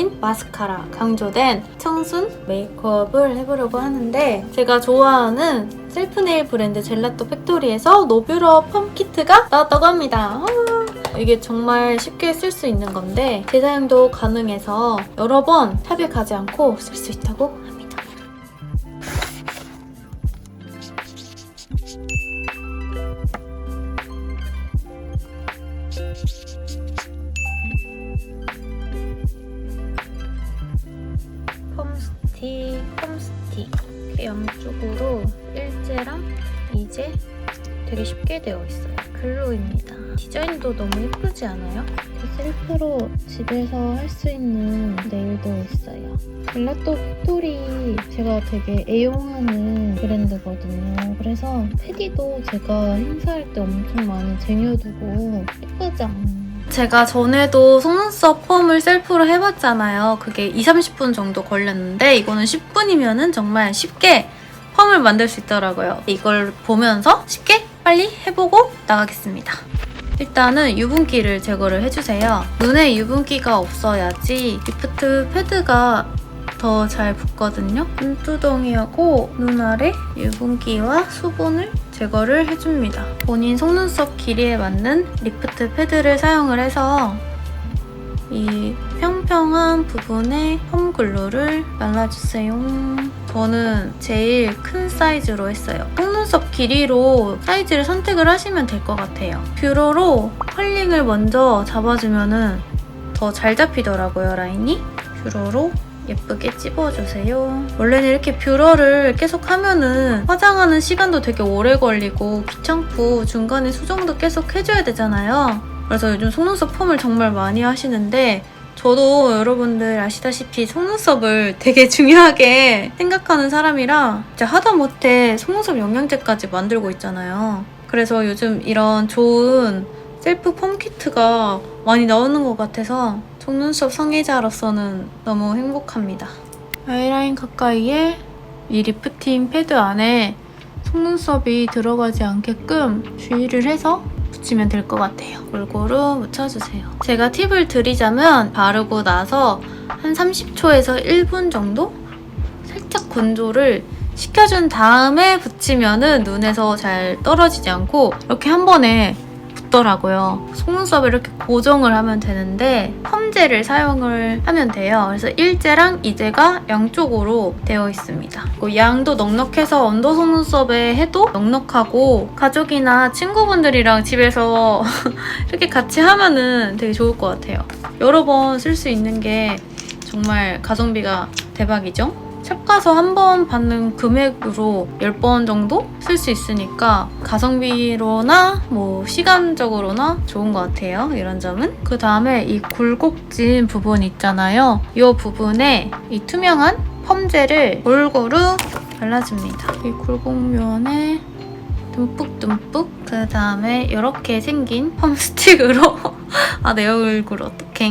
아이라인, 마스카라 강조된 청순 메이크업을 해보려고 하는데 제가 좋아하는 셀프 네일 브랜드 젤라또 팩토리에서 노뷰러 펌 키트가 나왔다고 합니다. 아, 이게 정말 쉽게 쓸 수 있는 건데 재사용도 가능해서 여러 번 탑에 가지 않고 쓸 수 있다고 스틱, 이렇게 양쪽으로 일제랑 이제 되게 쉽게 되어 있어요. 글로입니다. 디자인도 너무 예쁘지 않아요? 셀프로 집에서 할 수 있는 네일도 있어요. 젤라또 팩토리 제가 되게 애용하는 브랜드거든요. 그래서 패디도 제가 행사할 때 엄청 많이 쟁여두고 예쁘죠? 제가 전에도 속눈썹 펌을 셀프로 해봤잖아요. 그게 2, 30분 정도 걸렸는데 이거는 10분이면 정말 쉽게 펌을 만들 수 있더라고요. 이걸 보면서 쉽게 빨리 해보고 나가겠습니다. 일단은 유분기를 제거를 해주세요. 눈에 유분기가 없어야지 리프트 패드가 더 잘 붙거든요. 눈두덩이하고 눈 아래 유분기와 수분을 제거를 해줍니다. 본인 속눈썹 길이에 맞는 리프트 패드를 사용을 해서 이 평평한 부분에 펌글루를 발라주세요. 저는 제일 큰 사이즈로 했어요. 속눈썹 길이로 사이즈를 선택을 하시면 될 것 같아요. 뷰러로 컬링을 먼저 잡아주면 더 잘 잡히더라고요, 라인이. 뷰러로 예쁘게 찝어주세요. 원래는 이렇게 뷰러를 계속 하면은 화장하는 시간도 되게 오래 걸리고 귀찮고 중간에 수정도 계속 해줘야 되잖아요. 그래서 요즘 속눈썹 펌을 정말 많이 하시는데 저도 여러분들 아시다시피 속눈썹을 되게 중요하게 생각하는 사람이라 진짜 하다못해 속눈썹 영양제까지 만들고 있잖아요. 그래서 요즘 이런 좋은 셀프 펌 키트가 많이 나오는 것 같아서 속눈썹 성애자로서는 너무 행복합니다. 아이라인 가까이에 이 리프팅 패드 안에 속눈썹이 들어가지 않게끔 주의를 해서 붙이면 될 것 같아요. 골고루 묻혀주세요. 제가 팁을 드리자면 바르고 나서 한 30초에서 1분 정도 살짝 건조를 시켜준 다음에 붙이면은 눈에서 잘 떨어지지 않고 이렇게 한 번에 붙더라고요. 속눈썹을 이렇게 고정을 하면 되는데 펌제를 사용을 하면 돼요. 그래서 1제랑 2제가 양쪽으로 되어 있습니다. 양도 넉넉해서 언더 속눈썹에 해도 넉넉하고 가족이나 친구분들이랑 집에서 이렇게 같이 하면은 되게 좋을 것 같아요. 여러 번 쓸 수 있는 게 정말 가성비가 대박이죠? 샵 가서 한 번 받는 금액으로 10번 정도 쓸 수 있으니까 가성비로나 뭐 시간적으로나 좋은 것 같아요. 이런 점은. 그 다음에 이 굴곡진 부분 있잖아요. 이 부분에 이 투명한 펌젤을 골고루 발라줍니다. 이 굴곡면에 듬뿍듬뿍 그 다음에 이렇게 생긴 펌 스틱으로 아 내 얼굴 어떡해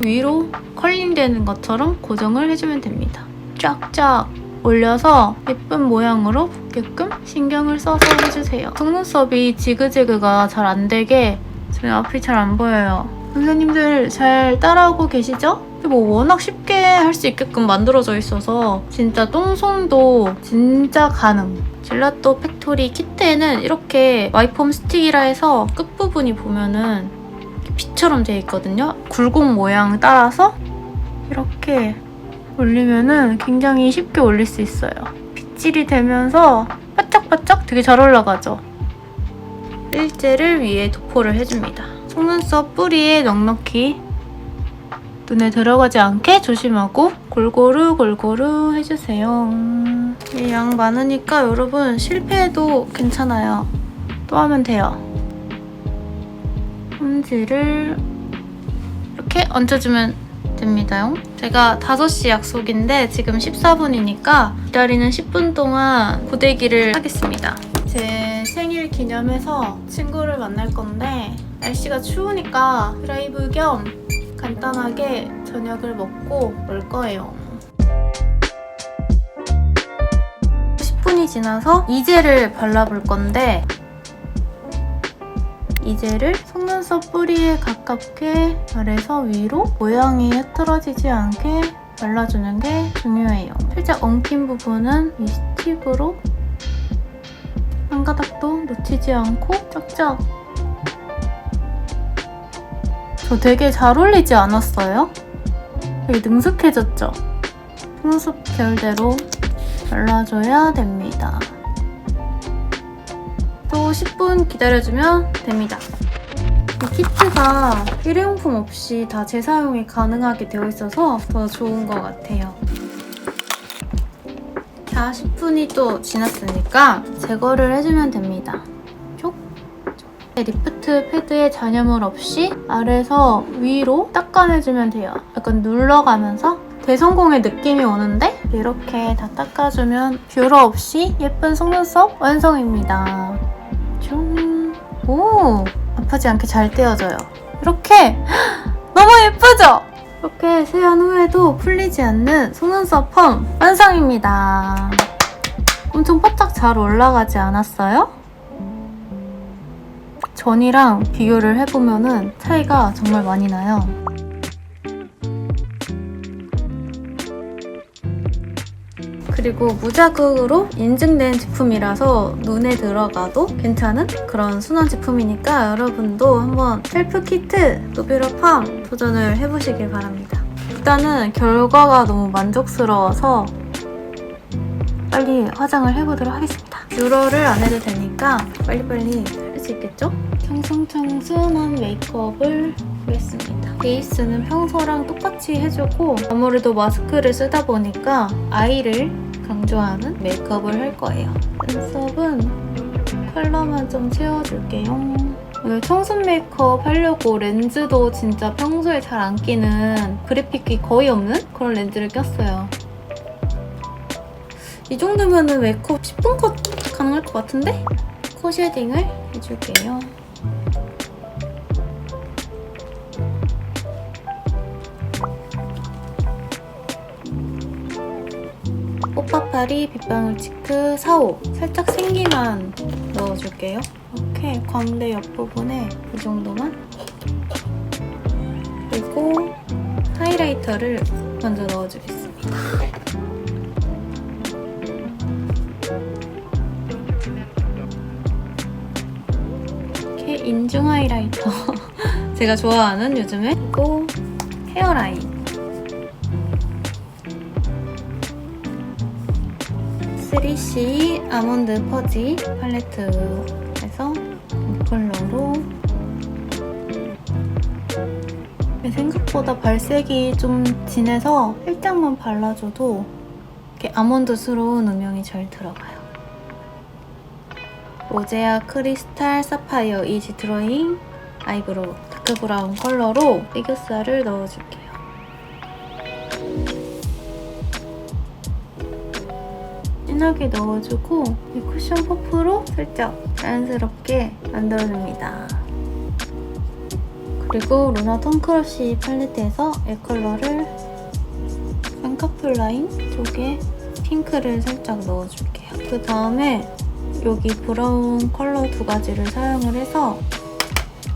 위로 컬링되는 것처럼 고정을 해주면 됩니다. 쫙쫙 올려서 예쁜 모양으로 붙게끔 신경을 써서 해주세요. 속눈썹이 지그재그가 잘 안 되게 지금 앞이 잘 안 보여요. 선생님들 잘 따라오고 계시죠? 뭐 워낙 쉽게 할 수 있게끔 만들어져 있어서 진짜 똥손도 진짜 가능. 젤라또 팩토리 키트에는 이렇게 와이폼 스틱이라 해서 끝부분이 보면은 빛처럼 되어 있거든요. 굴곡 모양 따라서 이렇게 올리면은 굉장히 쉽게 올릴 수 있어요. 빗질이 되면서 바짝바짝 되게 잘 올라가죠. 일제를 위에 도포를 해줍니다. 속눈썹 뿌리에 넉넉히 눈에 들어가지 않게 조심하고 골고루 골고루 해주세요. 이양 많으니까 여러분 실패해도 괜찮아요. 또 하면 돼요. 홈지를 이렇게 얹어주면 됩니다요. 제가 5시 약속인데 지금 14분이니까 기다리는 10분 동안 고데기를 하겠습니다. 제 생일 기념해서 친구를 만날 건데 날씨가 추우니까 드라이브 겸 간단하게 저녁을 먹고 올 거예요. 10분이 지나서 이젤을 발라볼 건데 이젤을 속눈 속눈썹 뿌리에 가깝게 아래서 위로 모양이 흐트러지지 않게 발라주는 게 중요해요. 살짝 엉킨 부분은 이 스틱으로 한 가닥도 놓치지 않고 쫙쫙 저 되게 잘 어울리지 않았어요? 되게 능숙해졌죠? 속눈썹 계열대로 발라줘야 됩니다. 또 10분 기다려주면 됩니다. 이 키트가 일회용품 없이 다 재사용이 가능하게 되어 있어서 더 좋은 것 같아요. 자, 10분이 또 지났으니까 제거를 해주면 됩니다. 쪽, 쪽. 리프트 패드에 잔여물 없이 아래에서 위로 닦아내주면 돼요. 약간 눌러가면서 대성공의 느낌이 오는데 이렇게 다 닦아주면 뷰러 없이 예쁜 속눈썹 완성입니다. 좀, 오, 아프지 않게 잘 떼어져요. 이렇게 너무 예쁘죠? 이렇게 세안 후에도 풀리지 않는 속눈썹 펌 완성입니다. 엄청 바짝 잘 올라가지 않았어요? 전이랑 비교를 해보면 차이가 정말 많이 나요. 그리고 무자극으로 인증된 제품이라서 눈에 들어가도 괜찮은 그런 순한 제품이니까 여러분도 한번 셀프 키트 노비러 팜 도전을 해보시길 바랍니다. 일단은 결과가 너무 만족스러워서 빨리 화장을 해보도록 하겠습니다. 뷰러를 안 해도 되니까 빨리빨리 할 수 있겠죠? 청순청순한 메이크업을 하겠습니다. 베이스는 평소랑 똑같이 해주고 아무래도 마스크를 쓰다 보니까 아이를 강조하는 메이크업을 할 거예요. 눈썹은 컬러만 좀 채워줄게요. 오늘 청순 메이크업 하려고 렌즈도 진짜 평소에 잘 안 끼는 그래픽이 거의 없는 그런 렌즈를 꼈어요. 이 정도면 메이크업 10분 컷 가능할 것 같은데? 코 쉐딩을 해줄게요. 뽀빠파리 빗방울 치크 4호 살짝 생기만 넣어줄게요. 이렇게 광대 옆부분에 이 정도만. 그리고 하이라이터를 먼저 넣어주겠습니다. 이렇게 인중 하이라이터. 제가 좋아하는 요즘에 그리고 헤어라인 3C 아몬드 퍼지 팔레트에서 이 컬러로 생각보다 발색이 좀 진해서 살짝만 발라줘도 이렇게 아몬드스러운 음영이 잘 들어가요. 로제아 크리스탈 사파이어 이지 드로잉 아이브로우 다크 브라운 컬러로 애교살을 넣어줄게요. 진하게 넣어주고 이 쿠션 퍼프로 살짝 자연스럽게 만들어줍니다. 그리고 루나 톤크러쉬 팔레트에서 이 컬러를 쌍꺼풀 라인 쪽에 핑크를 살짝 넣어줄게요. 그 다음에 여기 브라운 컬러 두 가지를 사용을 해서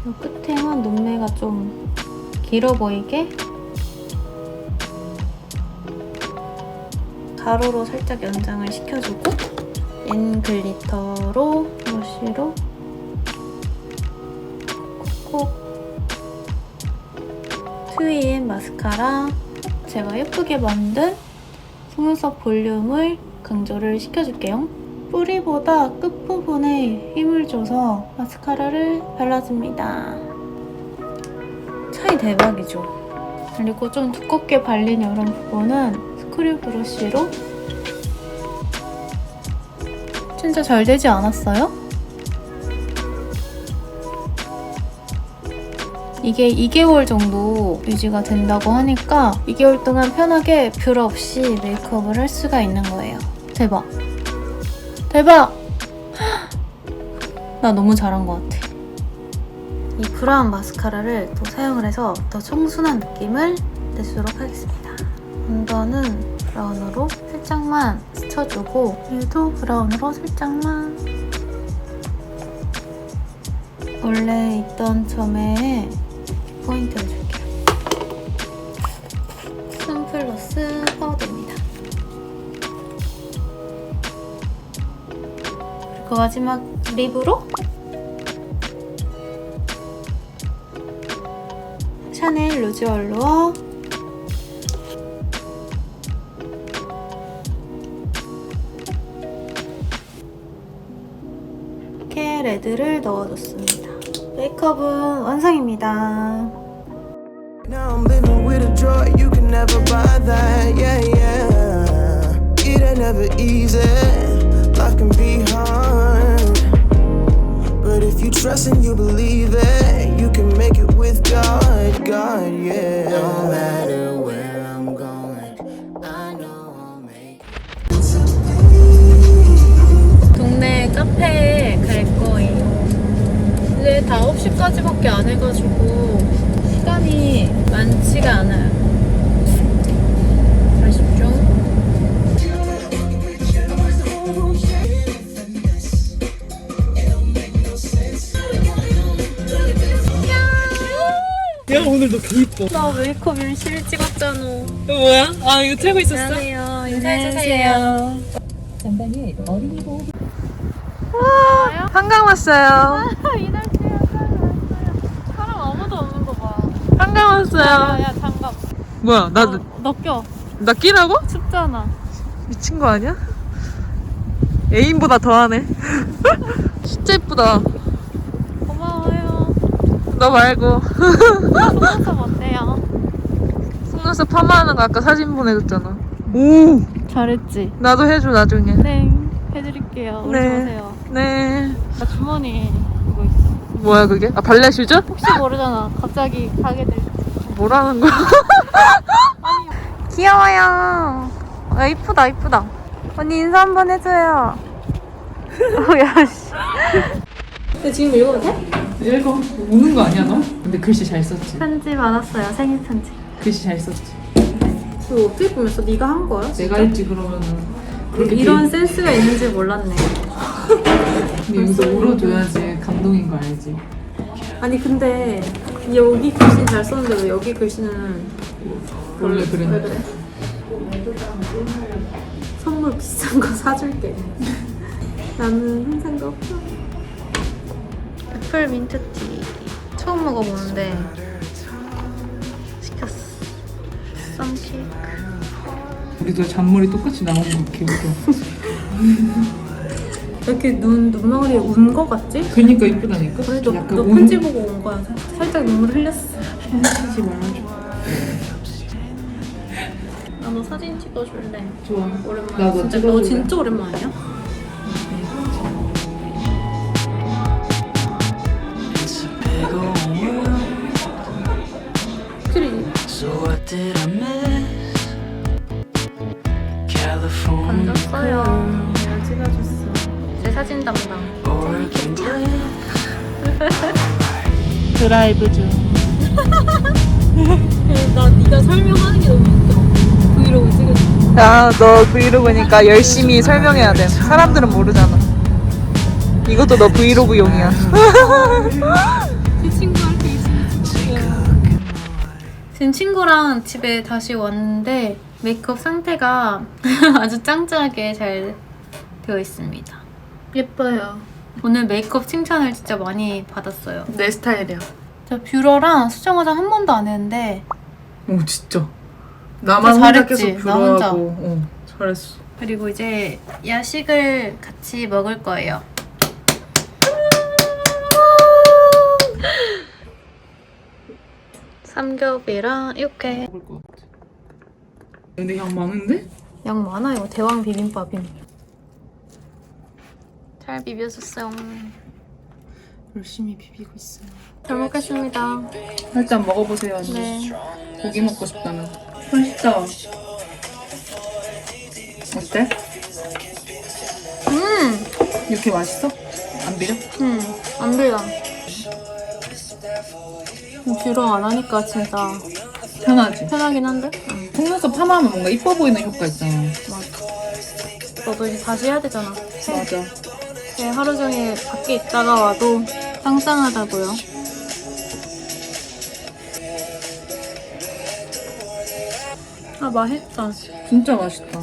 이 끝에만 눈매가 좀 길어 보이게 가로로 살짝 연장을 시켜주고 엔 글리터로 브러쉬로 콕콕 트윈 마스카라 제가 예쁘게 만든 속눈썹 볼륨을 강조를 시켜줄게요. 뿌리보다 끝부분에 힘을 줘서 마스카라를 발라줍니다. 차이 대박이죠? 그리고 좀 두껍게 발린 이런 부분은 스크류 브러쉬로 진짜 잘 되지 않았어요? 이게 2개월 정도 유지가 된다고 하니까 2개월 동안 편하게 뷰러 없이 메이크업을 할 수가 있는 거예요. 대박. 대박! 나 너무 잘한 것 같아. 이 브라운 마스카라를 또 사용을 해서 더 청순한 느낌을 내도록 하겠습니다. 언더는 브라운으로 살짝만 스쳐주고 얘도 브라운으로 살짝만 원래 있던 점에 포인트를 줄게요. 썬플러스 파우더입니다. 그리고 마지막 립으로 샤넬 루즈 얼루어 레드를 넣어줬습니다. 메이크업은 완성입니다. Now I'm living with a joy you can never buy that. Yeah, yeah. It ain't never easy. Life can be hard. But if you trust and you believe it, you can make it with God. God, yeah. No matter where I'm going, I know I'll make 동네 카페 10시까지밖에 안 해가지고 시간이 많지가 않아요. 잘 집중. 야 오늘 너 개 이뻐. 나 메이크업 열심히 찍었잖아. 이거 뭐야? 아 이거 틀고 있었어? 안녕하세요. 인사해주세요. 전방에 어린이 보호. 와 한강 왔어요. 왔어요. 야 장갑. 뭐야 나나너 껴. 끼라고? 춥잖아. 미친 거 아니야? 애인보다 더하네. 진짜 이쁘다. 고마워요. 너 말고 속눈썹 어때요? 속눈썹 파마하는 거 아까 사진 보내줬잖아. 오 잘했지? 나도 해줘 나중에. 네. 해드릴게요. 오지 네. 마세요. 네. 나 주머니. 뭐야 그게? 아 발레 슈즈? 혹시 모르잖아. 갑자기 가게 될 때. 뭐라는 거야? 귀여워요. 야, 이쁘다, 이쁘다. 언니 인사 한 번 해줘요. 어, 야, 씨. 근데 지금 읽어도 돼? 읽어. 우는 거 아니야 너? 근데 글씨 잘 썼지. 편지 받았어요. 생일 편지. 글씨 잘 썼지. 이거 어떻게 꾸몄어? 네가 한 거야? 내가 했지 그러면은. 그렇게 이런 센스가 있는지 몰랐네. 근데 여기서 울어줘야지 감동인 거 알지? 아니 근데 여기 글씨 잘 썼는데 왜 여기 글씨는 원래 그래. 그래? 선물 비싼 거 사줄게. 나는 한 생각 없어. 애플 민트티 처음 먹어보는데 시켰어. 썬케이크. 우리도 잔머리 똑같이 나온 거 기억해. 이렇게 눈 눈망울이 운 거 같지? 그니까 이쁘다니까? 그래 너, 약간 너 운- 편지 보고 온 거야. 살- 살짝 눈물 흘렸어. 하지 말아줘. 나너 사진 찍어줄래? 좋아. 오랜만에. 나도 진짜 너 찍어줄래. 진짜 오랜만이야? 라이브 중. 나 네가 설명하는 게 너무 웃겨. 브이로그 찍어줘. 야, 너 브이로그니까 열심히 설명해야 돼. 사람들은 모르잖아. 이것도 너 브이로그용이야. 제 친구한테 있으면 지금 친구랑 집에 다시 왔는데 메이크업 상태가 아주 짱짱하게 잘 되어 있습니다. 예뻐요. 오늘 메이크업 칭찬을 진짜 많이 받았어요. 내 스타일이야. 저 뷰러랑 수정 화장 한 번도 안 했는데 오, 진짜. 나만 진짜 혼자 잘했지, 계속 나 혼자. 뷰러하고. 어, 잘했어. 그리고 이제 야식을 같이 먹을 거예요. 삼겹이랑 육회. 먹을 것 같아. 근데 양 많은데? 양 많아요. 대왕 비빔밥이. 잘 비벼줬어요. 열심히 비비고 있어요. 잘 먹겠습니다. 일단 먹어보세요. 언니. 네. 고기 먹고 싶다면. 맛있다. 어때? 음, 이렇게 맛있어? 안 비려? 음, 안 빌려. 뷰러 안 하니까 진짜 편하지. 편하긴 한데. 속눈썹 파마하면 뭔가 이뻐 보이는 효과 있잖아. 맞아. 너도 이제 다시 해야 되잖아. 맞아. 네, 하루 종일 밖에 있다가 와도 상상하다고요. 맛있다. 진짜 맛있다.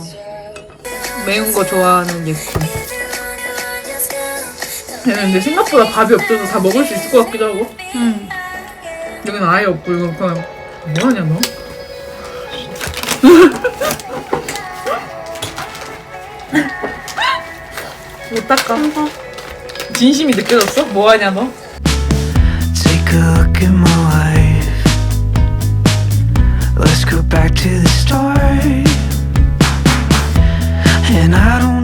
매운 거 좋아하는 예쁨. 얘는 근데 생각보다 밥이 없어서 다 먹을 수 있을 것 같기도 하고. 응. 여기는 아예 없고 이거 그냥 뭐하냐 너? 못 닦아. 진심이 느껴졌어? 뭐하냐 너? Back to the start. And I don't